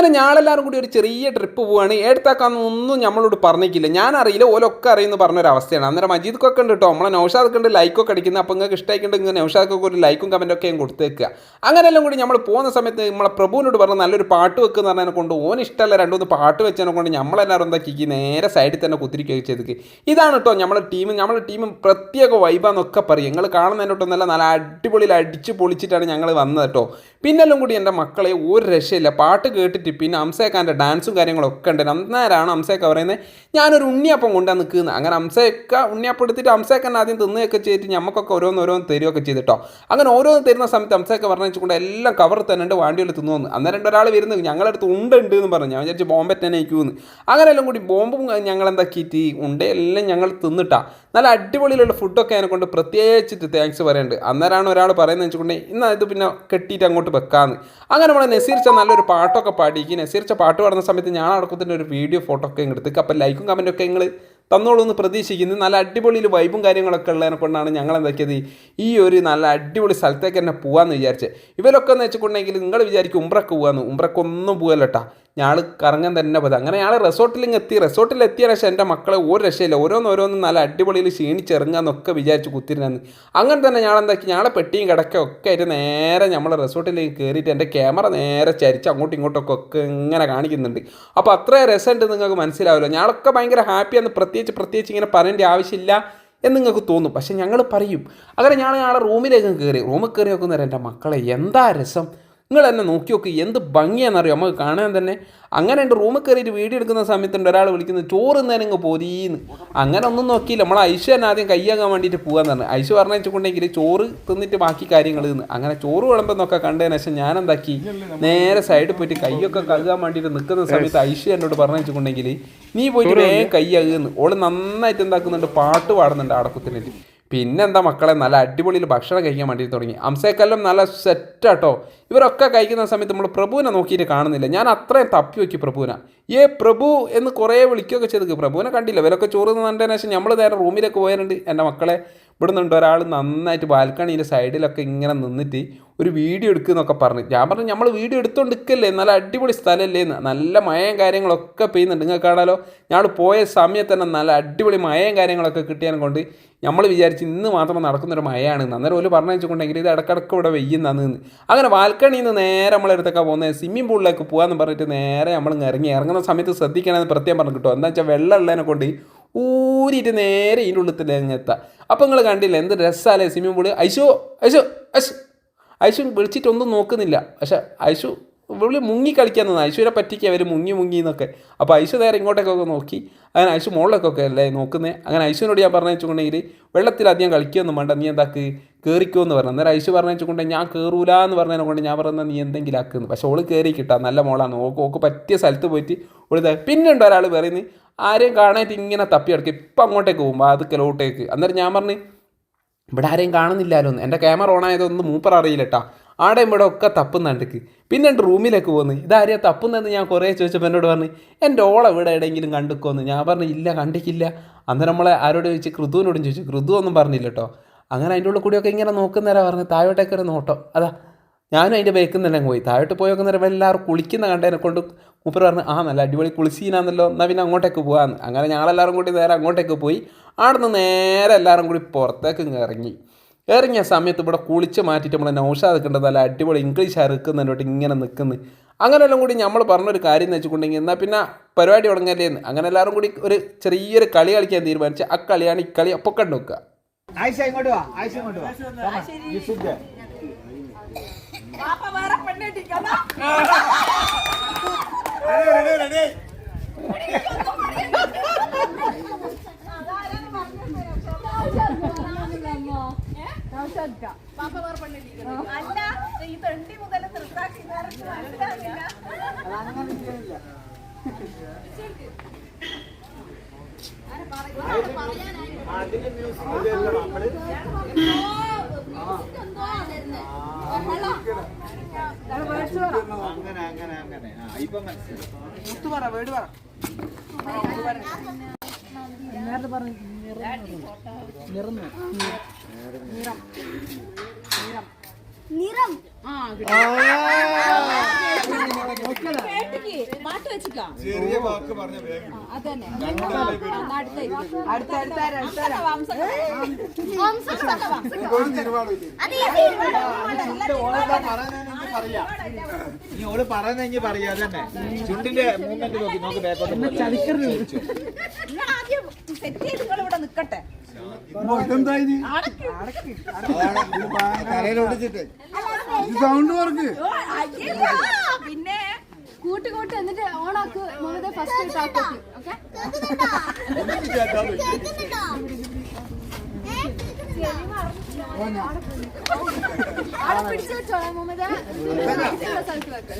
അങ്ങനെ ഞങ്ങളെല്ലാവരും കൂടി ഒരു ചെറിയ ട്രിപ്പ് പോവാണ്. എടുത്താക്കാന്നൊന്നും നമ്മളോട് പറഞ്ഞിട്ടില്ല. ഞാൻ അറിയില്ല ഓലൊക്കെ അറിയുന്ന പറഞ്ഞൊരവസ്ഥയാണ്. അന്നേരം മജീദ്ക്കൊക്കെ ഉണ്ട് കേട്ടോ നമ്മളെ നൗഷാദൊക്കെ ഉണ്ട് ലൈക്കൊക്കെ അടിക്കുന്നത് അപ്പോൾ നിങ്ങൾക്ക് ഇഷ്ടമായിക്കുണ്ടെങ്കിൽ ഇങ്ങനെ നൗഷാദൊക്കെ ഒരു ലൈക്കും കമന്റൊക്കെ കൊടുത്തേക്കുക അങ്ങനെയെല്ലാം കൂടി നമ്മൾ പോകുന്ന സമയത്ത് നമ്മളെ പ്രഭുവിനോട് പറഞ്ഞാൽ നല്ലൊരു പാട്ട് വെക്കുന്ന പറഞ്ഞതിനെ കൊണ്ട് ഓൻ ഇഷ്ടമല്ല രണ്ടുമൂന്ന് പാട്ട് വെച്ചതിനെ കൊണ്ട് നമ്മളെല്ലാവരും എന്താക്കി നേരെ സൈഡിൽ തന്നെ കുത്തിരിക്കുകയൊക്കെ ചെയ്തേക്ക്. ഇതാണ് കേട്ടോ നമ്മളെ ടീം നമ്മളെ ടീം പ്രത്യേക വൈബാന്നൊക്കെ പറയും. നിങ്ങൾ കാണുന്നതിനോട്ടൊന്നല്ല നല്ല അടിപൊളിയിൽ അടിച്ച് പൊളിച്ചിട്ടാണ് ഞങ്ങൾ വന്നത് കേട്ടോ പിന്നെല്ലാം കൂടി എന്റെ മക്കളെ ഒരു രക്ഷയില്ല. പാട്ട് കേട്ടിട്ട് പിന്നെ അംസേക്കാന്റെ ഡാൻസും കാര്യങ്ങളൊക്കെ ഉണ്ട്. അന്നേരമാണ് അംസേക്ക പറയുന്നത് ഞാനൊരു ഉണ്ണിയപ്പം കൊണ്ടാണ് നിൽക്കുന്നത് അങ്ങനെ അംസേക്ക ഉണ്ണിയപ്പം എടുത്തിട്ട് അംസേക്കൻ ആദ്യം തിന്നുകയൊക്കെ ചെയ്തിട്ട് നമുക്കൊക്കെ ഓരോന്ന് ഓരോന്ന് തരുകയൊക്കെ ചെയ്തിട്ടോ. അങ്ങനെ ഓരോന്ന് തരുന്ന സമയത്ത് അംസേക്ക പറഞ്ഞു വെച്ചുകൊണ്ട് എല്ലാം കവർ തന്നെ ഉണ്ട് വാണ്ടിയിൽ തിന്നുവന്ന്. അന്നേരം ഒരാൾ വരുന്നത് ഞങ്ങളടുത്ത് ഉണ്ട് ഉണ്ട് എന്ന് പറഞ്ഞു. ഞാൻ വിചാരിച്ചു ബോംബെ തന്നെ അയക്കുമെന്ന് അങ്ങനെ എല്ലാം കൂടി ബോംബും ഞങ്ങൾ എന്താക്കിയിട്ട് ഉണ്ടയെല്ലാം ഞങ്ങൾ തിന്നിട്ടാ. നല്ല അടിപൊളിയിലുള്ള ഫുഡൊക്കെ അതിനെ കൊണ്ട് പ്രത്യേകിച്ചിട്ട് താങ്ക്സ് പറയുന്നുണ്ട് അന്നേരമാണ് ഒരാൾ പറയുന്നത് വെച്ചിട്ടുണ്ടെങ്കിൽ ഇന്ന് ഇത് പിന്നെ കെട്ടിയിട്ട് അങ്ങോട്ട് വെക്കാമെന്ന് അങ്ങനെ നമ്മൾ നെസീർച്ച നല്ലൊരു പാട്ടൊക്കെ പാടി നെസീർച്ച പാട്ട് പാടുന്ന സമയത്ത് ഞാൻ അടക്കത്തിന്റെ ഒരു വീഡിയോ ഫോട്ടോ ഒക്കെ എടുത്തേക്ക് അപ്പോൾ ലൈക്കും കമന്റും ഒക്കെ നിങ്ങൾ തന്നോളൂ എന്ന് പ്രതീക്ഷിക്കുന്നു. നല്ല അടിപൊളിയിൽ വൈബും കാര്യങ്ങളൊക്കെ ഉള്ളതിനെ കൊണ്ടാണ് ഞങ്ങൾ എന്താക്കിയത്? ഈ ഒരു നല്ല അടിപൊളി സ്ഥലത്തേക്ക് തന്നെ പോകാമെന്ന് വിചാരിച്ചത് ഇവരൊക്കെ എന്ന് വെച്ചിട്ടുണ്ടെങ്കിൽ നിങ്ങൾ വിചാരിക്കും ഉംബ്രക്ക് പോകാമെന്ന് ഉംബ്രക്കൊന്നും പോകല്ലോട്ടാ ഞാൾ കറങ്ങാൻ തന്നെ പോയത്. അങ്ങനെ ഞാൾ റിസോർട്ടിൽ എത്തി റിസോർട്ടിൽ എത്തിയ ശേഷം എന്റെ മക്കളെ ഒരു രക്ഷയില്ല. ഓരോന്നോരോന്നും നല്ല അടിപൊളിയിൽ ക്ഷീണിച്ചിറങ്ങാന്നൊക്കെ വിചാരിച്ച് കുത്തിരുന്നു അങ്ങനെ തന്നെ ഞാൻ എന്താക്കി? ഞങ്ങളെ പെട്ടിയും കിടക്കൊക്കെ ആയിട്ട് നേരെ നമ്മൾ റിസോർട്ടിലേക്ക് കയറിയിട്ട് എന്റെ ക്യാമറ നേരെ ചരിച്ച് അങ്ങോട്ടും ഇങ്ങോട്ടൊക്കെ ഒക്കെ ഇങ്ങനെ കാണിക്കുന്നുണ്ട്. അപ്പോൾ അത്രയും രസമുണ്ട് നിങ്ങൾക്ക് മനസ്സിലാവില്ല. ഞങ്ങളൊക്കെ ഭയങ്കര ഹാപ്പിയാന്ന് പ്രത്യേകിച്ച് പ്രത്യേകിച്ച് ഇങ്ങനെ പറയേണ്ട ആവശ്യമില്ല എന്ന് നിങ്ങൾക്ക് തോന്നും. പക്ഷേ ഞങ്ങൾ പറയും. അങ്ങനെ ഞാൻ ഞങ്ങളുടെ റൂമിലേക്ക് കയറി. റൂമിൽ കയറി നോക്കുന്നേരം എന്റെ മക്കളെ എന്താ രസം? നിങ്ങൾ എന്നെ നോക്കി നോക്കി എന്ത് ഭംഗിയാണെന്നറിയോ? നമുക്ക് കാണാൻ തന്നെ. അങ്ങനെ എന്റെ റൂമിൽ കയറിയിട്ട് വീഡിയോ എടുക്കുന്ന സമയത്തുണ്ട് ഒരാൾ വിളിക്കുന്നത് ചോറ് നേരം ഇങ്ങ് പോരീന്ന് അങ്ങനെ ഒന്നും നോക്കിയില്ല. നമ്മൾ ഐശ്വ തന്നെ ആദ്യം കയ്യാകാൻ വേണ്ടിയിട്ട് പോകാൻ പറഞ്ഞു. ഐശ്വ പറഞ്ഞു വെച്ചിട്ടുണ്ടെങ്കിൽ ചോറ് തിന്നിട്ട് ബാക്കി കാര്യങ്ങൾ നിന്ന് അങ്ങനെ ചോറ് വിളമ്പെന്നൊക്കെ കണ്ടതിന് ശേഷം ഞാൻ എന്താക്കി നേരെ സൈഡിൽ പോയിട്ട് കൈയൊക്കെ കഴുകാൻ വേണ്ടിയിട്ട് നിൽക്കുന്ന സമയത്ത് ഐശ്വ എന്നോട് പറഞ്ഞു വെച്ചിട്ടുണ്ടെങ്കിൽ നീ പോയിട്ട് വേഗം കൈ കഴുകുന്നു ഓൾ നന്നായിട്ട് എന്താക്കുന്നുണ്ട് പാട്ട് പാടുന്നുണ്ട് അടക്കത്തിനിട്ട് പിന്നെന്താ മക്കളെ നല്ല അടിപൊളിയിൽ ഭക്ഷണം കഴിക്കാൻ വേണ്ടി തുടങ്ങി. അംസേക്കെല്ലാം നല്ല സെറ്റാട്ടോ. ഇവരൊക്കെ കഴിക്കുന്ന സമയത്ത് നമ്മൾ പ്രഭുവിനെ നോക്കിയിട്ട് കാണുന്നില്ല. ഞാൻ അത്രയും തപ്പി വെക്കി പ്രഭുവിനെ. ഏ പ്രഭു എന്ന് കുറേ വിളിക്കുകയൊക്കെ ചെയ്തു പ്രഭുവിനെ കണ്ടില്ല. ഇവരൊക്കെ ചോറ് തിന്നതിന് ശേഷം നമ്മൾ നേരെ റൂമിലേക്ക് പോയിട്ടുണ്ട് എന്റെ മക്കളെ ഇവിടുന്നുണ്ട് ഒരാൾ നന്നായിട്ട് ബാൽക്കണീന്റെ സൈഡിലൊക്കെ ഇങ്ങനെ നിന്നിട്ട് ഒരു വീഡിയോ എടുക്കുന്നൊക്കെ പറഞ്ഞു. ഞാൻ പറഞ്ഞു നമ്മൾ വീഡിയോ എടുത്തുകൊണ്ട് നിൽക്കല്ലേ നല്ല അടിപൊളി സ്ഥലമല്ലേ എന്ന്. നല്ല മയം കാര്യങ്ങളൊക്കെ പെയ്യുന്നുണ്ട്. നിങ്ങൾക്ക് കാണാലോ. ഞങ്ങൾ പോയ സമയത്ത് തന്നെ നല്ല അടിപൊളി മയം കാര്യങ്ങളൊക്കെ കിട്ടിയാൽ കൊണ്ട് നമ്മൾ വിചാരിച്ച് ഇന്ന് മാത്രം നടക്കുന്നൊരു മഴയാണ് അന്നേരം ഒരു പറഞ്ഞു വെച്ചുകൊണ്ടെങ്കിൽ ഇത് ഇടക്കിടക്ക് ഇവിടെ വെയ്യുന്നന്ന് അങ്ങനെ ബാൽക്കണിയിൽ നിന്ന് നേരെ നമ്മളെടുത്തൊക്കെ പോകുന്നത് സ്വിമ്മിംഗ് പൂളിലേക്ക് പോകാമെന്ന് പറഞ്ഞിട്ട് നേരെ നമ്മൾ ഇറങ്ങി. ഇറങ്ങുന്ന സമയത്ത് ശ്രദ്ധിക്കണമെന്ന് പ്രത്യേകം പറഞ്ഞു കിട്ടും. എന്താ വെച്ചാൽ വെള്ളം ഉള്ളതിനെ കൊണ്ട് ഊരിയിട്ട് നേരെ ഇതിന്റെ ഉള്ളിൽ തന്നെ എത്താം. അപ്പോൾ നിങ്ങൾ കണ്ടില്ല എന്ത് രസമല്ലേ സ്വിമ്മിംഗ് പൂൾ ഐശു ഐശു ഐശു. ഐശു വിളിച്ചിട്ടൊന്നും നോക്കുന്നില്ല. പക്ഷേ ഐശു വിളി മുങ്ങി കളിക്കാൻ തന്നെ ഐശ്വര്യ പറ്റിക്ക് അവർ മുങ്ങി മുങ്ങി എന്നൊക്കെ. അപ്പോൾ ഐശു നേരെ ഇങ്ങോട്ടേക്കൊക്കെ നോക്കി. അങ്ങനെ ഐശു മുകളിലേക്കൊക്കെ അല്ലേ നോക്കുന്നത് അങ്ങനെ ഐശുവിനോട് ഞാൻ പറഞ്ഞു വെച്ചിട്ടുണ്ടെങ്കിൽ വെള്ളത്തിൽ അധികം കളിക്കുകയൊന്നും വേണ്ട നീ എന്താക്ക് കയറിക്കോ എന്ന് പറഞ്ഞു. അന്നേരം ഐശു പറഞ്ഞു വെച്ചിട്ടുണ്ടെങ്കിൽ ഞാൻ കയറൂല എന്ന് പറഞ്ഞതിനെ കൊണ്ട് ഞാൻ പറഞ്ഞാൽ നീ എന്തെങ്കിലും ആക്കുന്നു പക്ഷെ ഓൾ കയറി കിട്ടാം നല്ല മോളാണ് ഓക്ക് ഓക്ക് പറ്റിയ സ്ഥലത്ത് പോയിട്ട് ഓൾ പിന്നെ ഉണ്ട് ഒരാൾ പറയുന്നത് ആരെയും കാണാനായിട്ട് ഇങ്ങനെ തപ്പി കിടക്കും ഇപ്പം അങ്ങോട്ടേക്ക് പോകും വാതുക്കലോട്ടേക്ക്. അന്നേരം ഞാൻ പറഞ്ഞു ഇവിടെ ആരെയും കാണുന്നില്ലല്ലോ എന്ന് എന്റെ ക്യാമറ ഓൺ ആയതൊന്നും മൂപ്പർ അറിയില്ല കേട്ടാ ആടെ ഇവിടെ ഒക്കെ തപ്പുന്നുണ്ടെക്ക് പിന്നെ എന്റെ റൂമിലേക്ക് പോകുന്നു ഇതാരെയാ തപ്പുന്നതെന്ന് ഞാൻ കുറേ ചോദിച്ചപ്പോൾ എന്നോട് പറഞ്ഞു എന്റെ ഓളെ ഇവിടെ എവിടെയെങ്കിലും കണ്ടുക്കോന്ന്? ഞാൻ പറഞ്ഞു ഇല്ല കണ്ടിക്കില്ല അന്നേരം നമ്മളെ ആരോട് ചോദിച്ച് കൃതുവിനോടും ചോദിച്ചു. കൃതു ഒന്നും പറഞ്ഞില്ല കേട്ടോ. അങ്ങനെ അതിന്റെ ഉള്ളിൽ കൂടിയൊക്കെ ഇങ്ങനെ നോക്കുന്നേരാ പറഞ്ഞു താഴോട്ടേക്ക് ഒരു നോട്ടോ. അതാ ഞാനും അതിന്റെ ബേക്കുന്നെല്ലാം പോയി. താഴോട്ട് പോയി നോക്കുന്നേരം എല്ലാവരും കുളിക്കുന്ന കണ്ടതിനെ കൊണ്ട് മൂപ്പർ പറഞ്ഞു ആ നല്ല അടിപൊളി കുളിച്ചീനാന്നല്ലോ എന്നാൽ പിന്നെ അങ്ങോട്ടേക്ക് പോകാമെന്ന് അങ്ങനെ ഞങ്ങളെല്ലാവരും കൂടി നേരെ അങ്ങോട്ടേക്ക് പോയി. അവിടെ നിന്ന് നേരെ എല്ലാവരും കൂടി പുറത്തേക്ക് ഇറങ്ങി. ഇറങ്ങിയ സമയത്ത് ഇവിടെ കുളിച്ച് മാറ്റിയിട്ട് നമ്മളെ നൗഷാദ് നിൽക്കേണ്ടത് നല്ല അടിപൊളി ഇംഗ്ലീഷ് അറുക്കുന്നതിനോട്ട് ഇങ്ങനെ നിൽക്കുന്നു. അങ്ങനെയെല്ലാം കൂടി നമ്മൾ പറഞ്ഞൊരു കാര്യം എന്ന് വെച്ചിട്ടുണ്ടെങ്കിൽ എന്നാൽ പിന്നെ പരിപാടി തുടങ്ങല്ലേ എന്ന് അങ്ങനെ എല്ലാവരും കൂടി ഒരു ചെറിയൊരു കളി കളിക്കാൻ തീരുമാനിച്ച് ആ കളിയാണ് ഈ കളി അപ്പോൾ കണ്ടു നോക്കുക. ആയിഷ ഇങ്ങോട്ട് വാ ആയിഷ ഇങ്ങോട്ട് വാ. പാപ്പ വേറെ പെണ്ണെട്ടിക്കണ പാപ്പ വേറെ പെണ്ണെട്ടിക്കണം അല്ല ഈ തൊണ്ടി മുതൽ തൃക്കാക്കി അതിൽ music ഇതെല്ലാം നമ്മൾ അങ്ങനെ അങ്ങനെ അങ്ങനെ ആ ഇപ്പൊ മനസ്സിലായി പറ ആ കേട്ടിക്ക്. പാട്ട് വെച്ചിക്കാ ചെറിയ വാക്ക് പറഞ്ഞ വേഗം. അതന്നെ. അടുത്ത നീ ഓൾ പറയുന്നെങ്കിൽ പറയാ തന്നെ. ചുണ്ടിന്റെ മൂവ്മെന്റ് നോക്കി നോക്ക് ബാക്കോട്ട് ആദ്യം സെറ്റ് ചെയ്ത് നിങ്ങൾ ഇവിടെ നിക്കട്ടെ. തലയിലൊടിച്ചിട്ട് സൗണ്ട് ഓ, അയ്യല്ല. പിന്നെ കൂട്ടുകൂട്ട് കൂട്ടി എന്നിട്ട് ഓണാക്ക് മുതൽ ഫസ്റ്റ് ഓക്കെ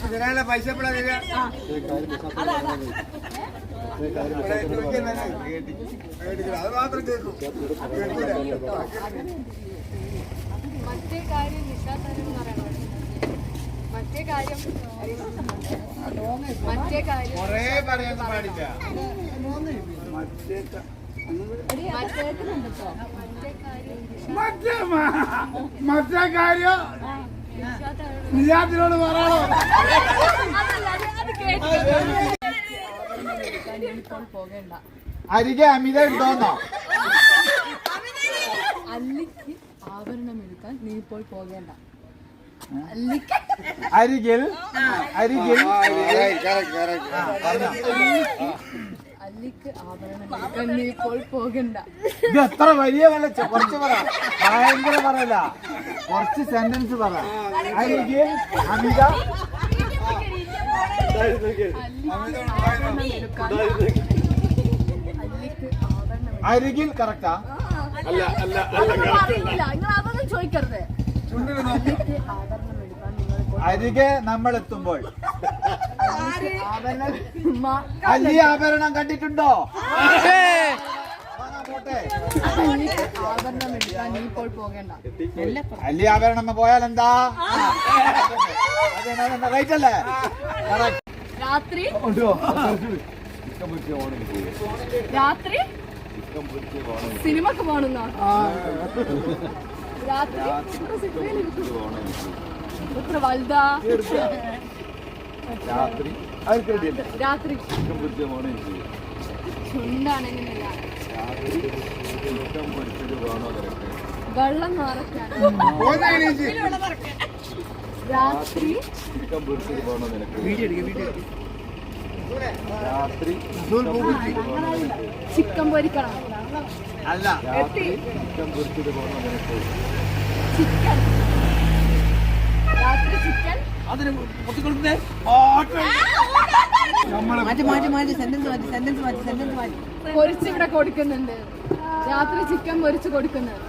ഇതിനാണ് പൈസ എപ്പോഴാ തരിക അത് മാത്രം കേൾക്കും മറ്റേ കാര്യം നിഷാത്തരം എന്ന് പറയണോ മറ്റേ കാര്യം മറ്റേ കാര്യം മറ്റേ കാര്യം മറ്റേ മറ്റേ കാര്യം നിജാത്തിനോട് പറയണോ? അരികെ അമിത ഉണ്ടോന്നോ അല്ലിക്ക് ആഭരണം എടുക്കാൻ നീ ഇപ്പോൾ പോകേണ്ട. അല്ലിക്ക് അരികിൽ അരികിൽ അല്ലിക്ക് ആഭരണം എടുക്കാൻ നീ ഇപ്പോൾ പോകണ്ട ഇത് എത്ര വലിയ വല്ല കുറച്ച് പറ. ഭയങ്കര പറയല കുറച്ച് സെന്റൻസ് പറ. അരികിൽ അമിത. അരികിൽ കറക്റ്റാ അല്ല അല്ല അതൊന്നും ചോദിക്കരുത്. അരികെ നമ്മൾ എത്തുമ്പോൾ അല്ലി ആഭരണം കണ്ടിട്ടുണ്ടോ? അല്ലി ആഭരണം പോയാൽ എന്താ? റൈറ്റ് അല്ലേ. രാത്രി? രാത്രി? സിനിമക്ക് പോണെന്നോ? രാത്രി? വലുതാ? രാത്രി. രാത്രി. വെള്ളം രാത്രി. രാത്രി ചിക്കൻ പൊരിക്കണം. അല്ല. ചിക്കൻ രാത്രി ചിക്കൻ. പൊരിച്ച് ഇവിടെ കൊടുക്കുന്നുണ്ട് ചിക്കൻ കൊടുക്കുന്നുണ്ട്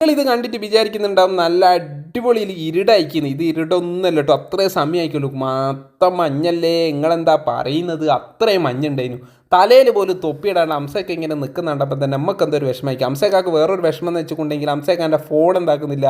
നിങ്ങൾ ഇത് കണ്ടിട്ട് വിചാരിക്കുന്നുണ്ടാവും നല്ല അടിപൊളിയിൽ ഇരുടായിക്കുന്നു. ഇത് ഇരുടൊന്നല്ല കേട്ടോ. അത്രയും സമയം ആയിക്കുള്ളൂ മൊത്തം മഞ്ഞല്ലേ? നിങ്ങളെന്താ പറയുന്നത്? അത്രയും മഞ്ഞുണ്ടായിരുന്നു. തലയിൽ പോലും തൊപ്പിയിടാണ്ട് അംസയൊക്കെ ഇങ്ങനെ നിൽക്കുന്നുണ്ടപ്പം തന്നെ നമുക്ക് എന്തൊരു വിഷമമായിരിക്കും. അംസക്കാക്ക് വേറൊരു വിഷമം എന്ന് വെച്ചിട്ടുണ്ടെങ്കിൽ അംസക്കാന്റെ ഫോൺ എന്താക്കുന്നില്ല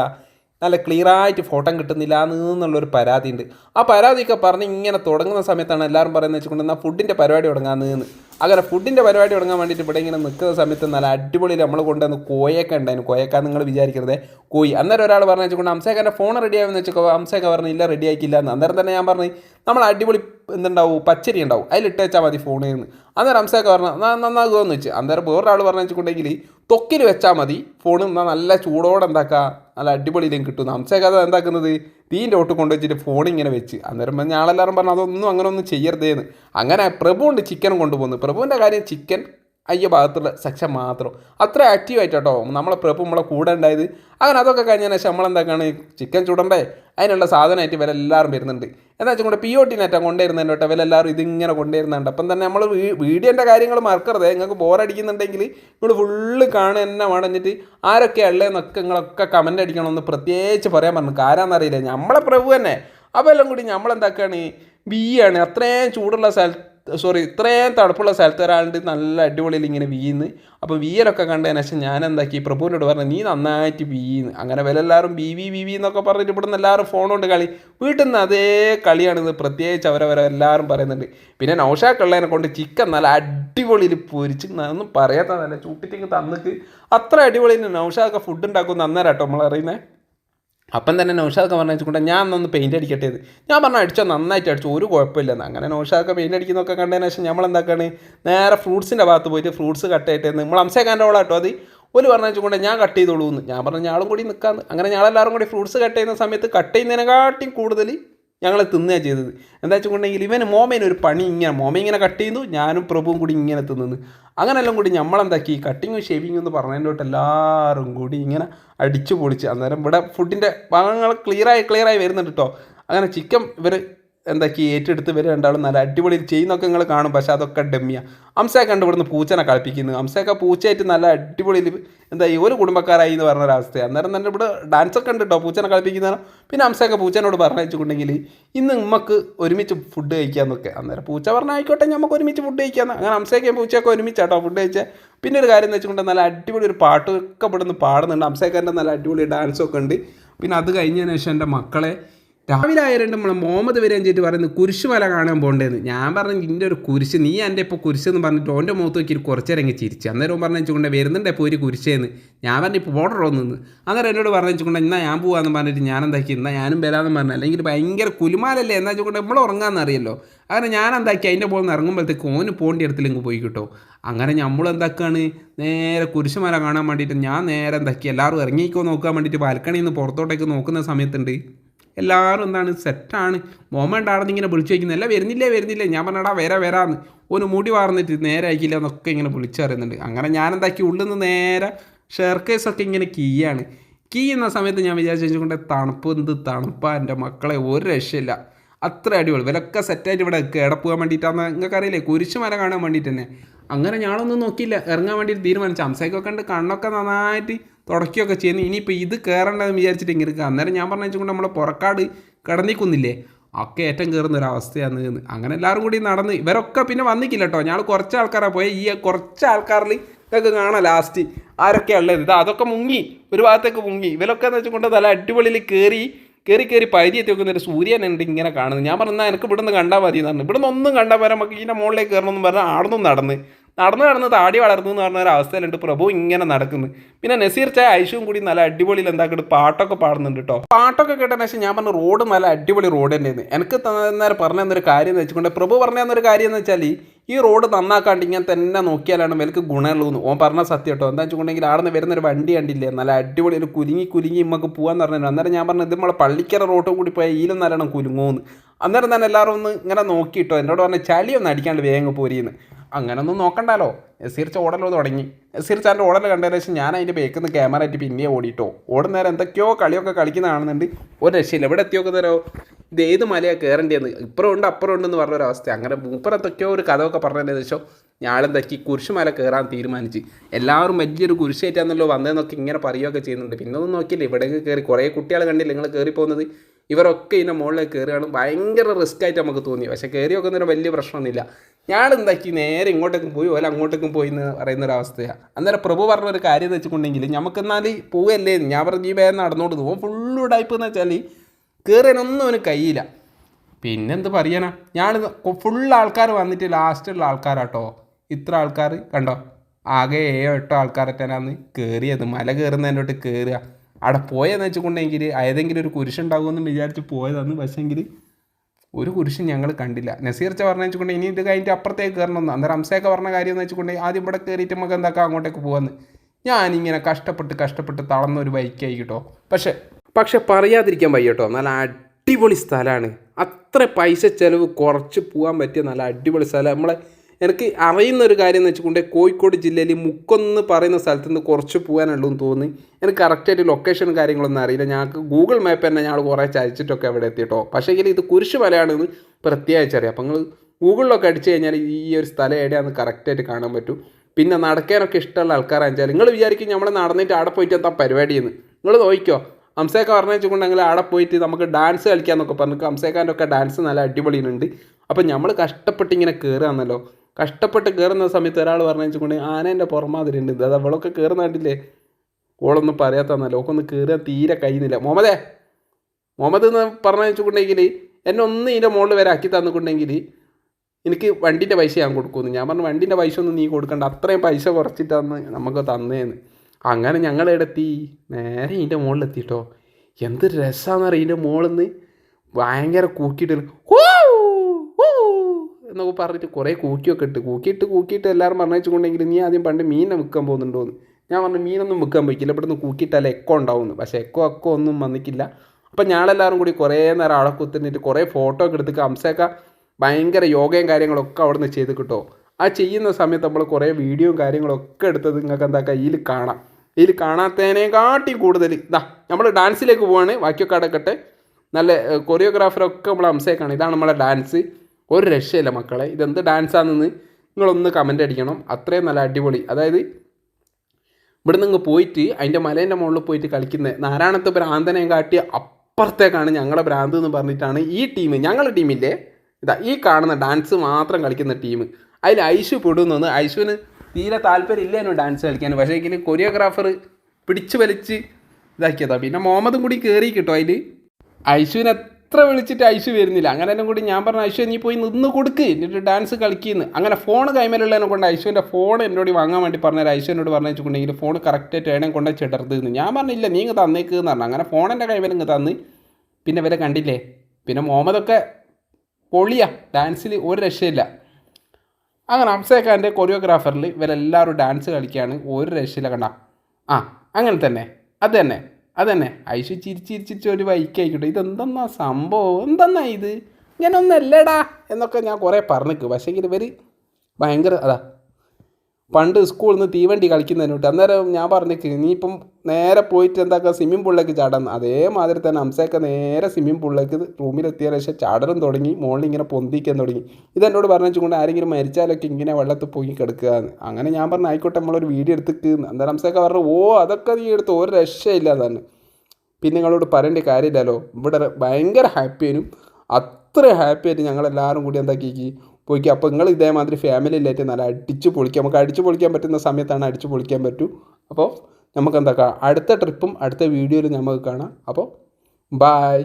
നല്ല ക്ലിയർ ആയിട്ട് ഫോട്ടോ കിട്ടുന്നില്ല എന്നുള്ളൊരു പരാതി ഉണ്ട് ആ പരാതിയൊക്കെ പറഞ്ഞ് ഇങ്ങനെ തുടങ്ങുന്ന സമയത്താണ് എല്ലാവരും പറയുന്നത് വെച്ചുകൊണ്ട് എന്നാൽ ഫുഡിന്റെ പരിപാടി തുടങ്ങാമെന്ന് അങ്ങനെ ഫുഡിന്റെ പരിപാടി തുടങ്ങാൻ വേണ്ടിയിട്ട് ഇവിടെ ഇങ്ങനെ നിൽക്കുന്ന സമയത്ത് നല്ല അടിപൊളി നമ്മൾ കൊണ്ടുവന്ന് കോയൊക്കെ ഉണ്ടായിരുന്നു. കോയക്ക നിങ്ങൾ വിചാരിക്കരുത്. കോയി. അന്നേരം ഒരാൾ പറഞ്ഞു വെച്ചുകൊണ്ട് അംസേഖന്റെ ഫോൺ റെഡി ആവുമെന്ന് അംസേഖ പറഞ്ഞു ഇല്ല റെഡി എന്ന്. അന്നേരം തന്നെ ഞാൻ പറഞ്ഞു നമ്മൾ അടിപൊളി എന്തുണ്ടാവും? പച്ചരി ഉണ്ടാവും. അതിലിട്ട് വെച്ചാൽ മതി ഫോണിൽ നിന്ന് അന്നേരം അംസേഖ പറഞ്ഞു "എന്നാ നന്നാകുമെന്ന് വെച്ച്. അന്നേരം വേറൊരാൾ പറഞ്ഞു വെച്ചിട്ടുണ്ടെങ്കിൽ തൊക്കിൽ വെച്ചാൽ മതി ഫോൺ നല്ല ചൂടോടെ എന്താക്കുക നല്ല അടിപൊളിയിലും കിട്ടും. അംസേഖ എന്താക്കുന്നത് തീന്റെ ഒട്ട് കൊണ്ടുവച്ചിട്ട് ഫോൺ ഇങ്ങനെ വെച്ച്. അന്നേരം പറഞ്ഞ ഞാളെല്ലാവരും പറഞ്ഞു അതൊന്നും അങ്ങനെ ഒന്നും ചെയ്യരുതേന്ന്. അങ്ങനെ പ്രഭു ചിക്കൻ കൊണ്ടുപോകുന്നു പ്രഭുവിന്റെ കാര്യം ചിക്കൻ അയ്യ ഭാഗത്തുള്ള സെക്ഷൻ മാത്രം. അത്ര ആക്റ്റീവ് ആയിട്ട് കേട്ടോ നമ്മളെ പ്രഭു നമ്മളെ കൂടെ ഉണ്ടായത്. അങ്ങനെ അതൊക്കെ കഴിഞ്ഞതിന് ശേഷം നമ്മളെന്താക്കാണ് ചിക്കൻ ചുടണ്ടേ? അതിനുള്ള സാധനമായിട്ട് ഇവരെല്ലാവരും വരുന്നുണ്ട്. എന്താ വെച്ചാൽ കൂടെ പി ഒ ടി നെറ്റാണ് കൊണ്ടുവരുന്നുണ്ട് കേട്ടോ ഇവരെല്ലാവരും ഇതിങ്ങനെ കൊണ്ടുവരുന്നുണ്ട് അപ്പം തന്നെ നമ്മൾ വീഡിയോന്റെ കാര്യങ്ങൾ മറക്കരുത്. നിങ്ങൾക്ക് ബോറടിക്കുന്നുണ്ടെങ്കിൽ നിങ്ങൾ ഫുള്ള് കാണുക തന്നെ വേണമെന്നിട്ട് ആരൊക്കെ ഉള്ളതെന്നൊക്കെ നിങ്ങളൊക്കെ കമന്റ് അടിക്കണമെന്ന് പ്രത്യേകിച്ച് പറയാൻ പറഞ്ഞു. ആരാന്നറിയില്ല നമ്മളെ പ്രഭു തന്നെ. അപ്പോൾ എല്ലാം കൂടി നമ്മളെന്താക്കാണ്? ബി ആണ്. അത്രയും ചൂടുള്ള സ്ഥലത്ത് സോറി ഇത്രയും തണുപ്പുള്ള സ്ഥലത്ത് ഒരാളുണ്ട് നല്ല അടിപൊളിയിൽ ഇങ്ങനെ വീന്ന് അപ്പോൾ വീയലൊക്കെ കണ്ടതിന് ശേഷം ഞാൻ എന്താക്കി പ്രഭുവിനോട് പറഞ്ഞു നീ നന്നായിട്ട് വീന്ന് അങ്ങനെ വില എല്ലാവരും ബി വി ബി വി എന്നൊക്കെ പറഞ്ഞിട്ട് ഇവിടുന്ന് എല്ലാവരും ഫോണുകൊണ്ട് കളി. വീട്ടിൽ നിന്ന് അതേ കളിയാണിത് പ്രത്യേകിച്ച് അവരവരെ എല്ലാവരും പറയുന്നുണ്ട്. പിന്നെ നൗഷാക്കുള്ളതിനെ കൊണ്ട് ചിക്കൻ നല്ല അടിപൊളിയിൽ പൊരിച്ച് ഒന്നും പറയാത്ത നല്ല തന്നിട്ട് അത്ര അടിപൊളിയിൽ നൗഷാക്കെ ഫുഡ് ഉണ്ടാക്കുമെന്ന് അന്നേരം കേട്ടോ നമ്മൾ അറിയുന്നത് അപ്പം തന്നെ നൗഷാദ് പറഞ്ഞു വെച്ചുകൊണ്ട് ഞാൻ ഒന്ന് പെയിന്റ് അടിക്കട്ടെ ഞാൻ പറഞ്ഞു അടിച്ചോ നന്നായിട്ട് അടിച്ചു ഒരു കുഴപ്പമില്ലെന്ന്. അങ്ങനെ നൗഷാദൊക്കെ പെയിന്റ് അടിക്കുന്നൊക്കെ കണ്ടതിന് ശേഷം നമ്മൾ എന്താക്കാണ്? നേരെ ഫ്രൂട്ട്സിന്റെ ഭാഗത്ത് പോയിട്ട് ഫ്രൂട്ട്സ് കട്ട് ആയിട്ട് നമ്മൾ അംസേഖാന്റെ ഓളാ കേട്ടോ അത്. ഒരു പറഞ്ഞു വെച്ചുകൊണ്ട് ഞാൻ കട്ട് ചെയ്തോളൂ എന്ന്. ഞാൻ പറഞ്ഞു ഞാളും കൂടി നിൽക്കാന്ന് അങ്ങനെ ഞങ്ങളെല്ലാവരും കൂടി ഫ്രൂട്ട്സ് കട്ട് ചെയ്യുന്ന സമയത്ത് കട്ട് ചെയ്യുന്നതിനെക്കാട്ടിയും കൂടുതൽ ഞങ്ങൾ തിന്നുകയാണ് ചെയ്തത്. എന്താ വെച്ചിട്ടുണ്ടെങ്കിൽ ഇവന് മോമേന് ഒരു പണി ഇങ്ങനെ മോമ ഇങ്ങനെ കട്ട് ചെയ്യുന്നു ഞാനും പ്രഭുവും കൂടി ഇങ്ങനെ തിന്നുന്നു. അങ്ങനെല്ലാം കൂടി നമ്മളെന്താക്കി കട്ടിങ്ങും ഷേവിങ്ങും എന്ന് പറഞ്ഞതിന്റെ തൊട്ട് എല്ലാവരും കൂടി ഇങ്ങനെ അടിച്ചു പൊളിച്ച് അന്നേരം ഇവിടെ ഫുഡിന്റെ ഭാഗങ്ങൾ ക്ലിയറായി ക്ലിയറായി വരുന്നുണ്ട് കേട്ടോ അങ്ങനെ ചിക്കൻ ഇവർ എന്താക്കി ഏറ്റെടുത്ത് വരെ രണ്ടാളും നല്ല അടിപൊളി ചെയ്യുന്നൊക്കെ നിങ്ങൾ കാണും. പക്ഷേ അതൊക്കെ ഡെമ്മിയ. അംസയെ കണ്ട് ഇവിടുന്ന് പൂച്ചനെ കളിപ്പിക്കുന്നു. അംസയൊക്കെ പൂച്ചയായിട്ട് നല്ല അടിപൊളി എന്താ ഈ ഒരു കുടുംബക്കാരായി എന്ന് പറഞ്ഞ ഒരവസ്ഥയാണ് അന്നേരം തന്നെ ഇവിടെ ഡാൻസ് ഒക്കെ ഉണ്ട് കേട്ടോ. പൂച്ചനെ കളിപ്പിക്കുന്നതാണ് പിന്നെ അംസയൊക്കെ പൂച്ചനോട് പറഞ്ഞു വെച്ചിട്ടുണ്ടെങ്കിൽ ഇന്ന് നമുക്ക് ഒരുമിച്ച് ഫുഡ് കഴിക്കാമെന്നൊക്കെ അന്നേരം പൂച്ച പറഞ്ഞാൽ ആയിക്കോട്ടെ നമുക്ക് ഒരുമിച്ച് ഫുഡ് കഴിക്കാമെന്ന് അങ്ങനെ അംസയൊക്കെ പൂച്ചയൊക്കെ ഒരുമിച്ചാട്ടോ ഫുഡ് കഴിച്ചാൽ പിന്നെ ഒരു കാര്യം എന്ന് വെച്ചുകൊണ്ട് നല്ല അടിപൊളി ഒരു പാട്ടൊക്കെ ഇവിടുന്ന് പാടുന്നുണ്ട്. അംസയൊക്കെ നല്ല അടിപൊളി ഡാൻസൊക്കെ ഉണ്ട്. പിന്നെ അത് കഴിഞ്ഞതിന് ശേഷം എന്റെ മക്കളെ രാവിലെ ആയതുകൊണ്ട് നമ്മളെ മുഹമ്മദ് വരെ ചെയ്തിട്ട് പറയുന്നത് കുരിശുമല കാണാൻ പോകേണ്ടതെന്ന് ഞാൻ പറഞ്ഞു നിന്റെ ഒരു കുരിശ് നീ എന്റെ ഇപ്പോൾ കുരിശെന്ന് പറഞ്ഞിട്ട് ഓന്റെ മുഖത്ത് നോക്കി കുറച്ച് ഇറങ്ങി ചിരിച്ച്. അന്നേരം പറഞ്ഞു വെച്ചുകൊണ്ട് വരുന്നുണ്ട് ഇപ്പോൾ ഒരു കുരിശേന്ന്. ഞാൻ പറഞ്ഞു ഇപ്പോൾ ഓർഡർ നിന്ന്. അന്നേരം എന്നോട് പറഞ്ഞു വെച്ചുകൊണ്ട് എന്നാൽ ഞാൻ പോകാമെന്ന് പറഞ്ഞിട്ട് ഞാൻ എന്താക്കി എന്നാൽ ഞാനും വരാമെന്ന് പറഞ്ഞു. അല്ലെങ്കിൽ ഭയങ്കര കുലുമാലല്ലേ? എന്നാ വെച്ചുകൊണ്ട് നമ്മൾ ഉറങ്ങാമെന്ന് അറിയല്ലോ. അങ്ങനെ ഞാൻ എന്താക്കി അതിന്റെ പോകുന്ന ഇറങ്ങുമ്പോഴത്തേക്ക് ഓന് പോകേണ്ട ഇടത്തിൽ പോയി കിട്ടോ. അങ്ങനെ നമ്മൾ എന്താക്കാണ് നേരെ കുരിശുമല കാണാൻ വേണ്ടിയിട്ട് ഞാൻ നേരെ എന്താക്കി എല്ലാവരും ഇറങ്ങിക്കോ നോക്കാൻ വേണ്ടിയിട്ട് ബാൽക്കണിയിൽ നിന്ന് പുറത്തോട്ടേക്ക് നോക്കുന്ന സമയത്തുണ്ട്. എല്ലാവരും എന്താണ് സെറ്റാണ് മോമന്റ് ആണെന്ന് ഇങ്ങനെ വിളിച്ചു വയ്ക്കുന്നത് അല്ല വരുന്നില്ലേ വരുന്നില്ലേ? ഞാൻ പറഞ്ഞടാ വരാ വരാന്ന്. ഒന്ന് മുടി വാർന്നിട്ട് നേരെ ആയിക്കില്ല എന്നൊക്കെ ഇങ്ങനെ വിളിച്ചറിയുന്നുണ്ട് അങ്ങനെ ഞാൻ എന്താക്കി ഉള്ളിൽ നിന്ന് നേരെ ഷെയർക്കേസൊക്കെ ഇങ്ങനെ കീയാണ്. കീ എന്ന സമയത്ത് ഞാൻ വിചാരിച്ചുകൊണ്ട് തണുപ്പ് എന്ത് തണുപ്പാ എന്റെ മക്കളെ ഒരു രക്ഷയില്ല. അത്ര അടിപൊളി. വിലക്കെ സെറ്റായിട്ട് ഇവിടെ നിൽക്കുക വേണ്ടിയിട്ടാണെന്ന് നിങ്ങൾക്ക് അറിയില്ലേ കുരിശ് മല കാണാൻ വേണ്ടിയിട്ട് തന്നെ അങ്ങനെ ഞാനൊന്നും നോക്കിയില്ല. ഇറങ്ങാൻ വേണ്ടിയിട്ട് തീരുമാനിച്ചു. അംസയ്ക്കൊക്കെ ഉണ്ട് കണ്ണൊക്കെ നന്നായിട്ട് തുടക്കുകയൊക്കെ ചെയ്യുന്നു. ഇനിയിപ്പോൾ ഇത് കയറേണ്ടതെന്ന് വിചാരിച്ചിട്ട് ഇങ്ങനെ ഇരിക്കുക അന്നേരം ഞാൻ പറഞ്ഞു വെച്ചുകൊണ്ട് നമ്മളെ പുറക്കാട് കിടന്നിക്കുന്നില്ലേ? ഒക്കെ ഏറ്റവും കയറുന്ന ഒരു അവസ്ഥയാണ് എന്ന് അങ്ങനെ എല്ലാവരും കൂടി നടന്ന് ഇവരൊക്കെ പിന്നെ വന്നിക്കില്ല കേട്ടോ ഞങ്ങൾ കുറച്ച് ആൾക്കാരാണ് പോയത് ഈ കുറച്ച് ആൾക്കാരിൽ ഇതൊക്കെ കാണാം ലാസ്റ്റ് ആരൊക്കെയാണ് ഉള്ളത്? ഇത് അതൊക്കെ മുങ്ങി. ഒരു ഭാഗത്തേക്ക് മുങ്ങി. ഇവരൊക്കെ എന്ന് വെച്ചുകൊണ്ട് നല്ല അടിപൊളിയിൽ കയറി കയറി കയറി പരി എത്തി നോക്കുന്ന ഒരു സൂര്യൻ ഉണ്ട് ഇങ്ങനെ കാണുന്നത്. ഞാൻ പറഞ്ഞാൽ എനിക്ക് ഇവിടുന്ന് കണ്ടാൽ മതി എന്ന് പറഞ്ഞു. ഇവിടുന്ന് ഒന്നും കണ്ടാൽ പോരാ. നമുക്ക് ഇതിന്റെ മുകളിലേക്ക് കയറണമെന്ന് പറഞ്ഞാൽ ആടുന്നും നടന്ന് നടന്ന് നടന്ന് താടി വളർന്നു എന്ന് പറഞ്ഞ ഒരു അവസ്ഥയിലുണ്ട്. പ്രഭു ഇങ്ങനെ നടക്കുന്നു. പിന്നെ നസീർ ചായ ഐഷും കൂടി നല്ല അടിപൊളിയിൽ എന്താക്കിട്ട് പാട്ടൊക്കെ പാടുന്നുണ്ട് കേട്ടോ പാട്ടൊക്കെ കേട്ടതിന് ശേഷം ഞാൻ പറഞ്ഞ റോഡ് നല്ല അടിപൊളി റോഡ് തന്നെയായിരുന്നു എനിക്ക് തന്നേരം പറഞ്ഞു തന്നൊരു കാര്യം എന്ന് വെച്ചുകൊണ്ട് പ്രഭു പറഞ്ഞു തന്നൊരു കാര്യം എന്ന് വെച്ചാൽ ഈ റോഡ് നന്നാക്കാണ്ട് ഇങ്ങനെ തന്നെ നോക്കിയാലാണ് വിലക്ക് ഗുണമുള്ളൂ എന്ന് ഓൻ പറഞ്ഞ സത്യം കേട്ടോ. എന്താ വെച്ചിട്ടുണ്ടെങ്കിൽ ആടുന്ന് വരുന്നൊരു വണ്ടി കണ്ടില്ലേ? നല്ല അടിപൊളി ഒരു കുലുങ്ങി കുലുങ്ങി ഇമ്മക്ക് പോകാൻ പറഞ്ഞു അന്നേരം ഞാൻ പറഞ്ഞു ഇത് നമ്മളെ പള്ളിക്കര റോട്ടും കൂടി പോയാൽ ഈലും നല്ലോണം കുലുങ്ങുമെന്ന് അന്നേരം തന്നെ എല്ലാവരും ഒന്ന് ഇങ്ങനെ നോക്കിയിട്ടോ എന്നോട് പറഞ്ഞ ചളിയൊന്നും അടിക്കാണ്ട് വേഗം പോരിയെന്ന് അങ്ങനെ ഒന്നും നോക്കണ്ടല്ലോ. നസീർ ഓടലോ തുടങ്ങി. നസീർ എന്റെ ഓടൽ കണ്ടതിന് ശേഷം ഞാൻ അതിന്റെ ബേക്കിൽ നിന്ന് ക്യാമറ ആയിട്ട് പിന്നെ ഓടിയിട്ടോ ഓടുന്നേരം എന്തൊക്കെയോ കളിയൊക്കെ കളിക്കുന്ന കാണുന്നുണ്ട്. ഒരു രക്ഷയില്ല. ഇവിടെ എത്തിയോക്കുന്നേരോ ഇത് ഏത് മലയാണ് കയറേണ്ടതെന്ന് ഇപ്പുറം ഉണ്ട് അപ്പുറം ഉണ്ടെന്ന് പറഞ്ഞൊരവസ്ഥ അങ്ങനെ മൂപ്പറത്തൊക്കെയോ ഒരു കഥയൊക്കെ പറഞ്ഞതിന് ശേഷം ഞാളെന്താക്കി കുരിശുമല കയറാൻ തീരുമാനിച്ച്. എല്ലാവരും വലിയൊരു കുരിശേറ്റാന്നല്ലോ വന്നതെന്നൊക്കെ ഇങ്ങനെ പറയുകയൊക്കെ ചെയ്യുന്നുണ്ട്. പിന്നെ ഒന്നും നോക്കിയില്ല ഇവിടേക്ക് കയറി കുറേ കുട്ടികൾ കണ്ടില്ല നിങ്ങൾ കയറി പോകുന്നത് ഇവരൊക്കെ ഇതിന്റെ മുകളിലേക്ക് കയറുകയാണ് ഭയങ്കര റിസ്ക് ആയിട്ട് നമുക്ക് തോന്നി. പക്ഷേ കയറി വെക്കുന്നതിന് വലിയ പ്രശ്നമൊന്നുമില്ല. ഞാൻ എന്താക്കി നേരെ ഇങ്ങോട്ടേക്കും പോയി ഓല അങ്ങോട്ടേക്കും പോയി എന്ന് പറയുന്ന ഒരു അവസ്ഥയാണ് അന്നേരം പ്രഭു പറഞ്ഞ ഒരു കാര്യം എന്ന് വെച്ചിട്ടുണ്ടെങ്കിൽ നമുക്ക് എന്നാൽ പോവല്ലേ. ഞാൻ പറഞ്ഞു ഈ വേഗം നടന്നുകൊണ്ട് പോകും ഫുള്ള് ടൈപ്പ് എന്ന് വെച്ചാൽ കയറാനൊന്നും അവന് കഴിയില്ല പിന്നെന്ത് പറയാനാ? ഞാൻ ഫുൾ ആൾക്കാർ വന്നിട്ട് ലാസ്റ്റുള്ള ആൾക്കാരാട്ടോ. ഇത്ര ആൾക്കാർ കണ്ടോ? ആകെ ഏഴോ എട്ടോ ആൾക്കാരത്തേനാന്ന് കയറിയത് മല കയറുന്നതിന്റെ തൊട്ട് കയറുക അവിടെ പോയെന്ന് വെച്ചിട്ടുണ്ടെങ്കിൽ ഏതെങ്കിലും ഒരു കുരിശുണ്ടാകുമെന്ന് വിചാരിച്ച് പോയതാണ്. പക്ഷേങ്കിൽ ഒരു കുരിശും ഞങ്ങൾ കണ്ടില്ല. നസീർച്ച പറഞ്ഞു വെച്ചിട്ടുണ്ടെങ്കിൽ ഇനി ഇത് കഴിഞ്ഞിട്ട് അപ്പുറത്തേക്ക് കയറണമെന്ന് അന്നേരം അംസയൊക്കെ പറഞ്ഞ കാര്യം എന്ന് വെച്ചിട്ടുണ്ടെങ്കിൽ ആദ്യം ഇവിടെ കയറിയിട്ട് നമുക്ക് എന്താക്കാം? അങ്ങോട്ടേക്ക് പോകാമെന്ന് ഞാനിങ്ങനെ കഷ്ടപ്പെട്ട് കഷ്ടപ്പെട്ട് തളർന്ന ഒരു ബൈക്കായി പക്ഷേ പക്ഷെ പറയാതിരിക്കാൻ വയ്യ കേട്ടോ നല്ല അടിപൊളി സ്ഥലമാണ് അത്ര പൈസ ചിലവ് കുറച്ച് പോകാൻ പറ്റിയ നല്ല അടിപൊളി സ്ഥലം. നമ്മളെ എനിക്ക് അറിയുന്ന ഒരു കാര്യം എന്ന് വെച്ചിട്ടുണ്ടെങ്കിൽ കോഴിക്കോട് ജില്ലയിൽ മുക്കൊന്ന് പറയുന്ന സ്ഥലത്ത് നിന്ന് കുറച്ച് പോകാനുള്ളൂ എന്ന് തോന്നി എനിക്ക് കറക്റ്റായിട്ട് ലൊക്കേഷൻ കാര്യങ്ങളൊന്നും അറിയില്ല. ഞങ്ങൾക്ക് ഗൂഗിൾ മാപ്പ് തന്നെ ഞങ്ങൾ കുറേ ചരിച്ചിട്ടൊക്കെ അവിടെ എത്തിയിട്ടോ. പക്ഷേ എങ്കിൽ ഇത് കുരിശ് മലയാണെന്ന് പ്രത്യേകിച്ച് അറിയാം. അപ്പം നിങ്ങൾ ഗൂഗിളിലൊക്കെ അടിച്ച് കഴിഞ്ഞാൽ ഈ ഒരു സ്ഥലം എവിടെയാണെന്ന് കറക്റ്റായിട്ട് കാണാൻ പറ്റും. പിന്നെ നടക്കാനൊക്കെ ഇഷ്ടമുള്ള ആൾക്കാരാണെന്ന് വെച്ചാൽ നിങ്ങൾ വിചാരിക്കും നമ്മൾ നടന്നിട്ട് അവിടെ പോയിട്ട് എന്താ പരിപാടിയെന്ന്. നിങ്ങൾ നോക്കിക്കോ. ഹംസയൊക്കെ പറഞ്ഞു അവിടെ പോയിട്ട് നമുക്ക് ഡാൻസ് കളിക്കാമെന്നൊക്കെ പറഞ്ഞു ഹംസേക്കാന്റെ ഒക്കെ ഡാൻസ് നല്ല അടിപൊളിയുണ്ട് അപ്പം നമ്മൾ കഷ്ടപ്പെട്ട് ഇങ്ങനെ കയറുകയാണല്ലോ കഷ്ടപ്പെട്ട് കയറുന്ന സമയത്ത് ഒരാൾ പറഞ്ഞു വെച്ചിട്ടുണ്ടെങ്കിൽ ആനേന്റെ പുറമാതിരി ഉണ്ട് അത് അവളൊക്കെ കയറുന്ന കണ്ടില്ലേ? ഓളൊന്നും പറയാത്തന്നല്ലോ ഓക്കൊന്ന് കയറാൻ തീരെ കഴിയുന്നില്ല. മുഹമ്മദേ മുഹമ്മദ് എന്ന് പറഞ്ഞു വെച്ചിട്ടുണ്ടെങ്കിൽ എന്നെ ഒന്ന് ഇതിന്റെ മുകളിൽ വരെ ആക്കി തന്നിട്ടുണ്ടെങ്കിൽ എനിക്ക് വണ്ടിന്റെ പൈസ ഞാൻ കൊടുക്കുമെന്ന്. ഞാൻ പറഞ്ഞു വണ്ടിന്റെ പൈസ ഒന്നും നീ കൊടുക്കണ്ട. അത്രയും പൈസ കുറച്ചിട്ടാന്ന് നമുക്ക് തന്നേന്ന്. അങ്ങനെ ഞങ്ങൾ എത്തി നേരെ ഇതിന്റെ മുകളിലെത്തിട്ടോ എന്ത് രസമാണെന്നറിയ ഇതിന്റെ മുകളിൽ നിന്ന് ഭയങ്കര കൂക്കിയിട്ട് എന്നൊക്കെ പറഞ്ഞിട്ട് കുറേ കൂക്കിയൊക്കെ ഇട്ട്. കൂക്കിയിട്ട് കൂക്കിയിട്ട് എല്ലാവരും പറഞ്ഞുകൊണ്ടെങ്കിൽ നീ ആദ്യം പണ്ട് മീനെ വിൽക്കാൻ പോകുന്നുണ്ടോന്ന്. ഞാൻ പറഞ്ഞു മീനൊന്നും വിൽക്കാൻ പോയിക്കില്ല. ഇവിടുന്ന് കൂക്കിയിട്ടല്ല എക്കോ ഉണ്ടാവുമെന്ന്. പക്ഷേ എക്കോ അക്കോ ഒന്നും വന്നിക്കില്ല. അപ്പം ഞങ്ങളെല്ലാവരും കൂടി കുറേ നേരം ആളെ കുത്തിനിട്ട് കുറേ ഫോട്ടോ ഒക്കെ എടുത്ത് കംസയൊക്കെ ഭയങ്കര യോഗയും കാര്യങ്ങളൊക്കെ അവിടെ നിന്ന് ചെയ്ത് കിട്ടോ. ആ ചെയ്യുന്ന സമയത്ത് നമ്മൾ കുറേ വീഡിയോയും കാര്യങ്ങളൊക്കെ എടുത്തത് നിങ്ങൾക്ക് എന്താ കയ്യിൽ കാണാം. ഇതിൽ കാണാത്തതിനെക്കാട്ടി കൂടുതൽ ഇതാ നമ്മൾ ഡാൻസിലേക്ക് പോവാണ്. ബാക്കിയൊക്കെ അടക്കട്ടെ. നല്ല കൊറിയോഗ്രാഫറൊക്കെ നമ്മൾ അംസേക്കാണ് ഇതാണ് നമ്മളെ ഡാൻസ്. ഒരു രക്ഷയില്ല മക്കളെ. ഇതെന്ത് ഡാൻസാണെന്ന് നിങ്ങളൊന്ന് കമന്റ് അടിക്കണം. അത്രയും നല്ല അടിപൊളി. അതായത് ഇവിടെ നിന്ന് പോയിട്ട് അതിന്റെ മലേന്റെ മുകളിൽ പോയിട്ട് കളിക്കുന്നത് നാരായണത്തെ ഭ്രാന്തനെ കാട്ടി അപ്പുറത്തേക്കാണ് ഞങ്ങളെ ഭ്രാന്ത് എന്ന് പറഞ്ഞിട്ടാണ് ഈ ടീം ഞങ്ങളുടെ ടീമില്ലേ? ഇതാ ഈ കാണുന്ന ഡാൻസ് മാത്രം കളിക്കുന്ന ടീം. അതിൽ ഐഷു പെടുന്നു ഐശുവിന് തീരെ താല്പര്യം ഇല്ലായിരുന്നു ഡാൻസ് കളിക്കാൻ. പക്ഷേ എങ്കിലും കൊറിയോഗ്രാഫർ പിടിച്ചു വലിച്ച് ഇതാക്കിയതാണ് പിന്നെ മുഹമ്മദും കൂടി കയറി കിട്ടും അതിൽ ഐശുവിനെ എത്ര വിളിച്ചിട്ട് ഐശു വരുന്നില്ല. അങ്ങനെ എല്ലാം കൂടി ഞാൻ പറഞ്ഞു ഐശു നീ പോയി നിന്ന് കൊടുക്ക്. എന്നിട്ട് ഡാൻസ് കളിക്കുന്നു. അങ്ങനെ ഫോൺ കൈമേലുള്ളതിനെ കൊണ്ട് ഐശുവിന്റെ ഫോൺ എന്നോട് വാങ്ങാൻ വേണ്ടി പറഞ്ഞാൽ ഐശു എന്നോട് പറഞ്ഞിട്ടുണ്ടെങ്കിൽ ഫോൺ കറക്റ്റായിട്ട് ഏടേം കൊണ്ട് ചിടർത്ത് എന്ന് ഞാൻ പറഞ്ഞില്ല നീ ഇങ്ങ് തന്നേക്ക് എന്ന് പറഞ്ഞു. അങ്ങനെ ഫോൺ എന്റെ കൈമേൽ ഇങ്ങ് തന്ന്. പിന്നെ ഇവരെ കണ്ടില്ലേ? പിന്നെ മുഹമ്മദൊക്കെ പൊളിയാ. ഡാൻസിൽ ഒരു രക്ഷയില്ല. അങ്ങനെ അംസേഖാന്റെ കൊറിയോഗ്രാഫറിൽ ഇവരെല്ലാവരും ഡാൻസ് കളിക്കുകയാണ് ഒരു രക്ഷയില്ല കണ്ട. ആ അങ്ങനെ തന്നെ. അത് തന്നെ. അത് തന്നെ. ഐശു ചിരിച്ചിരിച്ചിരിച്ച് ഒരു വൈക്കായിക്കോട്ടെ ഇതെന്തെന്നാ സംഭവം? എന്തെന്നാ ഇത്? ഞാനൊന്നല്ലടാ എന്നൊക്കെ ഞാൻ കുറേ പറഞ്ഞിക്ക്. പക്ഷേ ഇവർ ഭയങ്കര അതാ പണ്ട് സ്കൂളിൽ നിന്ന് തീവണ്ടി കളിക്കുന്നതിന് വിട്ട് അന്നേരം ഞാൻ പറഞ്ഞേക്ക് നീ ഇപ്പം നേരെ പോയിട്ട് എന്താക്കുക സ്വിമ്മിംഗ് പൂളിലേക്ക് ചാടാൻ അതേമാതിരി തന്നെ അംസയൊക്കെ നേരെ സ്വിമ്മിംഗ് പൂളിലേക്ക് റൂമിലെത്തിയ ശേഷം ചാടലും തുടങ്ങി മുകളിൽ ഇങ്ങനെ പൊന്തിക്കാൻ തുടങ്ങി. ഇതെന്നോട് വെച്ചുകൊണ്ട് ആരെങ്കിലും മരിച്ചാലൊക്കെ ഇങ്ങനെ വെള്ളത്തിൽ പൊങ്ങി കിടക്കുക അങ്ങനെ ഞാൻ പറഞ്ഞു ആയിക്കോട്ടെ നമ്മളൊരു വീഡിയോ എടുത്തിക്ക്. അന്നേരം അംസയൊക്കെ പറഞ്ഞു ഓ അതൊക്കെ നീ എടുത്ത് ഒരു രക്ഷയില്ല എന്നാണ് പിന്നെ നിങ്ങളോട് പറയേണ്ട കാര്യമില്ലല്ലോ. ഇവിടെ ഭയങ്കര ഹാപ്പിയനും അത്ര ഹാപ്പിയായിട്ട് ഞങ്ങളെല്ലാവരും കൂടി എന്താക്കി പോയിക്കുക അപ്പോൾ നിങ്ങൾ ഇതേമാതിരി ഫാമിലി ഇല്ലായിട്ട് നല്ല അടിച്ച് പൊളിക്കാം നമുക്ക് അടിച്ച് പൊളിക്കാൻ പറ്റുന്ന സമയത്താണ് അടിച്ച് പൊളിക്കാൻ പറ്റൂ. അപ്പോൾ നമുക്ക് എന്താക്കാം അടുത്ത ട്രിപ്പും അടുത്ത വീഡിയോയിലും നമുക്ക് കാണാം. അപ്പോൾ ബായ്